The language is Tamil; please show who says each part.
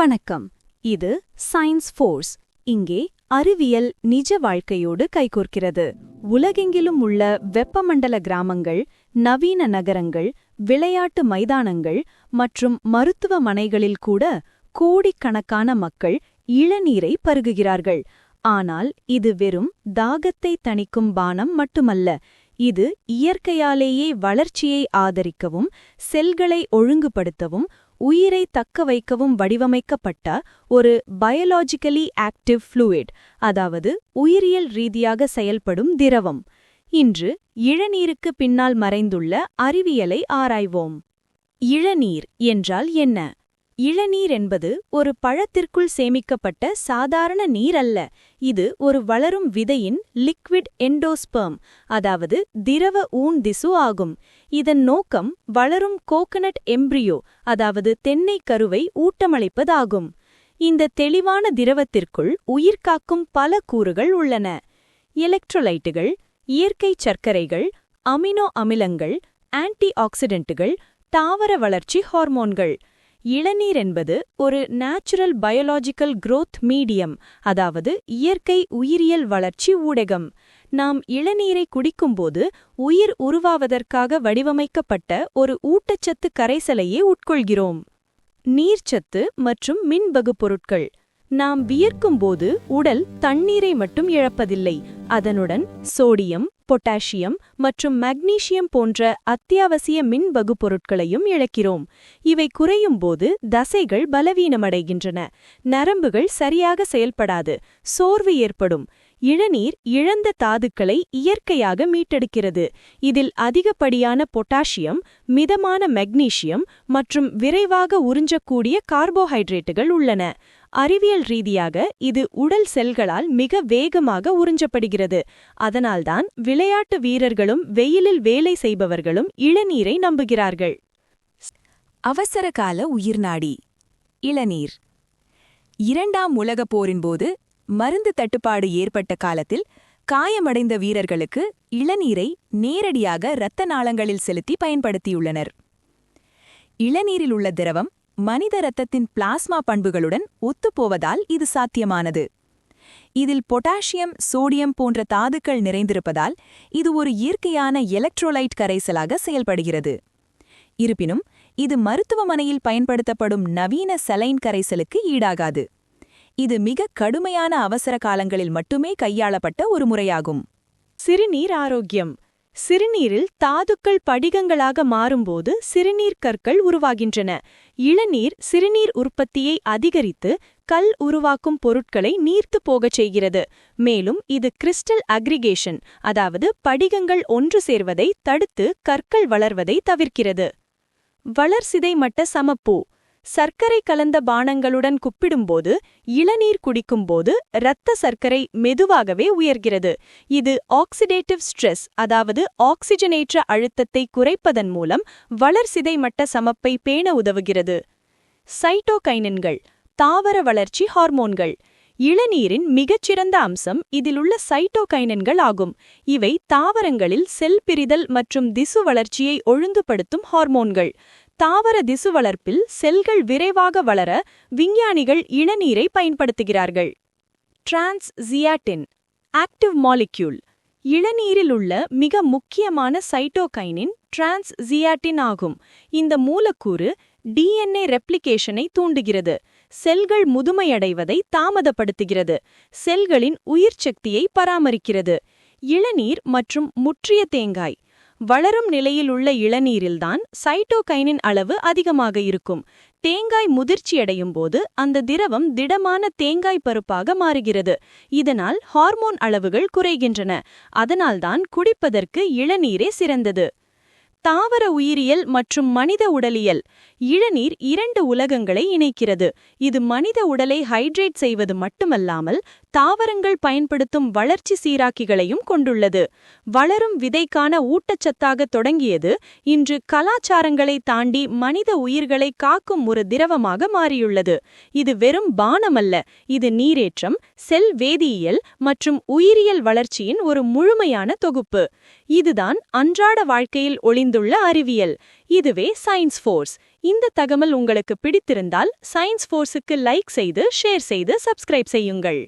Speaker 1: வணக்கம். இது சயின்ஸ் ஃபோர்ஸ் இங்கே அறிவியல் நிஜ வாழ்க்கையோடு கைகோர்க்கிறது. உலகெங்கிலும் உள்ள வெப்பமண்டல கிராமங்கள் நவீன நகரங்கள் விளையாட்டு மைதானங்கள் மற்றும் மருத்துவமனைகளில் கூட கோடிக்கணக்கான மக்கள் இளநீரை பருகுகிறார்கள். ஆனால் இது வெறும் தாகத்தை தணிக்கும் பானம் மட்டுமல்ல. இது இயற்கையாலேயே வளர்ச்சியை ஆதரிக்கவும் செல்களை ஒழுங்குபடுத்தவும் உயிரை தக்க வைக்கவும் வடிவமைக்கப்பட்ட ஒரு பயோலாஜிக்கலி ஆக்டிவ் ஃப்ளூயிட் அதாவது உயிரியல் ரீதியாக செயல்படும் திரவம். இன்று இளநீருக்கு பின்னால் மறைந்துள்ள அறிவியலை ஆராய்வோம். இளநீர் என்றால் என்ன? இளநீர் என்பது ஒரு பழத்திற்குள் சேமிக்கப்பட்ட சாதாரண நீர் அல்ல. இது ஒரு வளரும் விதையின் லிக்விட் எண்டோஸ்பெர்ம் அதாவது திரவ ஊன் திசு ஆகும். இதன் நோக்கம் வளரும் கோகனட் எம்ப்ரியோ அதாவது தென்னை கருவை ஊட்டமளிப்பதாகும். இந்த தெளிவான திரவத்திற்குள் உயிர்காக்கும் பல கூறுகள் உள்ளன. எலக்ட்ரோலைட்டுகள் இயற்கை சர்க்கரைகள் அமினோ அமிலங்கள் ஆன்டி ஆக்சிடென்ட்டுகள் தாவர வளர்ச்சி ஹார்மோன்கள். இளநீர் என்பது ஒரு நேச்சுரல் பயோலாஜிக்கல் க்ரோத் மீடியம் அதாவது இயற்கை உயிரியல் வளர்ச்சி ஊடகம். நாம் இளநீரை குடிக்கும்போது உயிர் உருவாவதற்காக வடிவமைக்கப்பட்ட ஒரு ஊட்டச்சத்து கரைசலையே உட்கொள்கிறோம். நீர்ச்சத்து மற்றும் மின்பகு பொருட்கள் நாம் வியர்க்கும் போது உடல் தண்ணீரை மட்டும் இழப்பதில்லை. அதனுடன் சோடியம் பொட்டாசியம் மற்றும் மக்னீசியம் போன்ற அத்தியாவசிய மின் வகுப்பொருட்களையும் இழக்கிறோம். இவை குறையும் போது தசைகள் பலவீனமடைகின்றன. நரம்புகள் சரியாக செயல்படாது. சோர்வு ஏற்படும். இளநீர் இழந்த தாதுக்களை இயற்கையாக மீட்டெடுக்கிறது. இதில் அதிகப்படியான பொட்டாசியம் மிதமான மெக்னீசியம் மற்றும் விரைவாக உறிஞ்சக்கூடிய கார்போஹைட்ரேட்டுகள் உள்ளன. அறிவியல் ரீதியாக இது உடல் செல்களால் மிக வேகமாக உறிஞ்சப்படுகிறது. அதனால்தான் விளையாட்டு வீரர்களும் வெயிலில் வேலை செய்பவர்களும் இளநீரை நம்புகிறார்கள்.
Speaker 2: அவசரகால உயிர்நாடி இளநீர். இரண்டாம் உலகப் போரின்போது மருந்து தட்டுப்பாடு ஏற்பட்ட காலத்தில் காயமடைந்த வீரர்களுக்கு இளநீரை நேரடியாக இரத்த நாளங்களில் செலுத்தி பயன்படுத்தியுள்ளனர். இளநீரில் உள்ள திரவம் மனித இரத்தத்தின் பிளாஸ்மா பண்புகளுடன் ஒத்துப்போவதால் இது சாத்தியமானது. இதில் பொட்டாசியம் சோடியம் போன்ற தாதுக்கள் நிறைந்திருப்பதால் இது ஒரு இயற்கையான எலக்ட்ரோலைட் கரைசலாக செயல்படுகிறது. இருப்பினும் இது மருத்துவமனையில் பயன்படுத்தப்படும் நவீன சலைன் கரைசலுக்கு ஈடாகாது. இது மிக கடுமையான அவசர காலங்களில் மட்டுமே கையாளப்பட்ட ஒரு முறையாகும்.
Speaker 1: சிறுநீர் ஆரோக்கியம். சிறுநீரில் தாதுக்கள் படிகங்களாக மாறும்போது சிறுநீர் கற்கள் உருவாகின்றன. இளநீர் சிறுநீர் உற்பத்தியை அதிகரித்து கல் உருவாக்கும் பொருட்களை நீர்த்து போகச் செய்கிறது. மேலும் இது கிறிஸ்டல் அக்ரிகேஷன் அதாவது படிகங்கள் ஒன்று சேர்வதை தடுத்து கற்கள் வளர்வதை தவிர்க்கிறது. வளர்சிதை மட்ட சமப்பூ சர்க்கரை கலந்த பானங்களுடன் குப்பிடும்போது இளநீர் குடிக்கும்போது இரத்த சர்க்கரை மெதுவாகவே உயர்கிறது. இது ஆக்சிடேட்டிவ் ஸ்ட்ரெஸ் அதாவது ஆக்சிஜனேற்ற அழுத்தத்தை குறைப்பதன் மூலம் வளர்சிதை மட்ட சமப்பை பேண உதவுகிறது. சைட்டோகைனின்கள் தாவர வளர்ச்சி ஹார்மோன்கள் இளநீரின் மிகச்சிறந்த அம்சம் இதிலுள்ள சைட்டோகைனன்கள் ஆகும். இவை தாவரங்களில் செல் பிரிதல் மற்றும் திசு வளர்ச்சியை ஒழுங்குபடுத்தும் ஹார்மோன்கள் தாவர திசு வளர்ப்பில் செல்கள் விரைவாக வளர விஞ்ஞானிகள் இளநீரை பயன்படுத்துகிறார்கள். டிரான்ஸ் ஜியாட்டின் ஆக்டிவ் மாலிக்யூல் இளநீரில் உள்ள மிக முக்கியமான சைட்டோகைனின் டிரான்ஸ் ஜியாட்டின் ஆகும். இந்த மூலக்கூறு டிஎன்ஏ ரெப்ளிகேஷனை தூண்டுகிறது. செல்கள் முதுமையடைவதை தாமதப்படுத்துகிறது. செல்களின் உயிர் சக்தியை பராமரிக்கிறது. இளநீர் மற்றும் முற்றிய தேங்காய் வளரும் நிலையில் உள்ள இளநீரில்தான் சைட்டோகைனின் அளவு அதிகமாக இருக்கும். தேங்காய் முதிர்ச்சியடையும் போது அந்த திரவம் திடமான தேங்காய் பருப்பாக மாறுகிறது. இதனால் ஹார்மோன் அளவுகள் குறைகின்றன. அதனால்தான் குடிப்பதற்கு இளநீரே சிறந்தது. தாவர உயிரியல் மற்றும் மனித உடலியல். இளநீர் இரண்டு உலகங்களை இணைக்கிறது. இது மனித உடலை ஹைட்ரேட் செய்வது மட்டுமல்லாமல் தாவரங்கள் பயன்படுத்தும் வளர்ச்சி சீராக்கிகளையும் கொண்டுள்ளது. வளரும் விதைக்கான ஊட்டச்சத்தாக தொடங்கியது. இன்று கலாச்சாரங்களை தாண்டி மனித உயிர்களை காக்கும் ஒரு திரவமாக மாறியுள்ளது. இது வெறும் பானமல்ல இது நீரேற்றம் செல் வேதியியல் மற்றும் உயிரியல் வளர்ச்சியின் ஒரு முழுமையான தொகுப்பு. இதுதான் அன்றாட வாழ்க்கையில் ஒளிந்து நிறைந்துள்ள அறிவியல். இதுவே சயின்ஸ் ஃபோர்ஸ் இந்த தகவல் உங்களுக்கு பிடித்திருந்தால் சயின்ஸ் ஃபோர்ஸுக்கு லைக் செய்து ஷேர் செய்து சப்ஸ்கிரைப் செய்யுங்கள்.